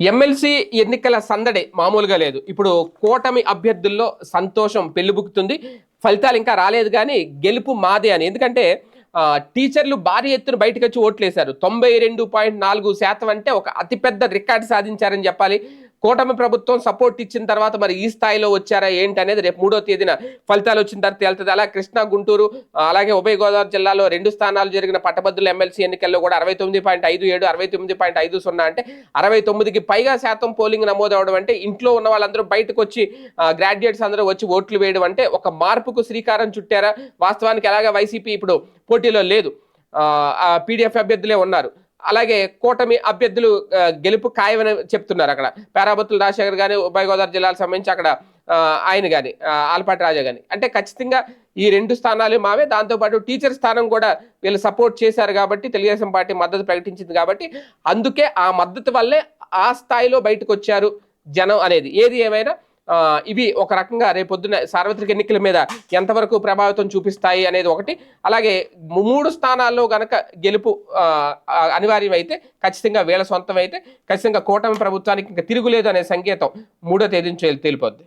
MLC ఎన్నికల సందడి మామూలుగా లేదు. ఇప్పుడు కూటమి అభ్యర్థుల్లో సంతోషం పెళ్ళిబుకుతుంది ఫలితాలు ఇంకా రాలేదు కానీ గెలుపు మాదే అని. ఎందుకంటే టీచర్లు భారీ ఎత్తున బయటకు వచ్చి ఓట్లేశారు. తొంభై రెండు పాయింట్ నాలుగు శాతం అంటే ఒక అతిపెద్ద రికార్డు సాధించారని చెప్పాలి. కూటమి ప్రభుత్వం సపోర్ట్ ఇచ్చిన తర్వాత మరి ఈ స్థాయిలో వచ్చారా ఏంటి అనేది రేపు మూడో తేదీన ఫలితాలు వచ్చిన తర్వాత తేలుతుంది. అలా కృష్ణా గుంటూరు అలాగే ఉభయ గోదావరి జిల్లాలో రెండు స్థానాలు జరిగిన పట్టభద్రుల ఎమ్మెల్సీ ఎన్నికల్లో కూడా అరవై తొమ్మిది పాయింట్ ఐదు ఏడు అరవై తొమ్మిది పాయింట్ ఐదు సున్నా అంటే అరవై తొమ్మిదికి పైగా శాతం పోలింగ్ నమోదు అవడం అంటే ఇంట్లో ఉన్న వాళ్ళందరూ బయటకు వచ్చి గ్రాడ్యుయేట్స్ అందరూ వచ్చి ఓట్లు వేయడం అంటే ఒక మార్పుకు శ్రీకారం చుట్టారా? వాస్తవానికి ఎలాగ వైసీపీ ఇప్పుడు పోటీలో లేదు. పీడిఎఫ్ అభ్యర్థులే ఉన్నారు. అలాగే కూటమి అభ్యర్థులు గెలుపు ఖాయమని చెప్తున్నారు అక్కడ. పేరాబత్తుల రాజశేఖర్ కానీ ఉభయ గోదావరి జిల్లాలకు సంబంధించి అక్కడ ఆయన కానీ ఆలపాటి రాజా కానీ అంటే ఖచ్చితంగా ఈ రెండు స్థానాలు మావే. దాంతోపాటు టీచర్ స్థానం కూడా వీళ్ళు సపోర్ట్ చేశారు కాబట్టి తెలుగుదేశం పార్టీ మద్దతు ప్రకటించింది కాబట్టి అందుకే ఆ మద్దతు వల్లే ఆ స్థాయిలో బయటకు వచ్చారు జనం అనేది. ఏది ఏమైనా ఇవి ఒక రకంగా రేపొద్దున సార్వత్రిక ఎన్నికల మీద ఎంతవరకు ప్రభావితం చూపిస్తాయి అనేది ఒకటి. అలాగే మూడు స్థానాల్లో గనక గెలుపు అనివార్యమైతే ఖచ్చితంగా వీళ్ళ సొంతం అయితే ఖచ్చితంగా కూటమి ప్రభుత్వానికి ఇంకా తిరుగులేదు అనే సంకేతం మూడో తేదీ నుంచి తేలిపోద్ది.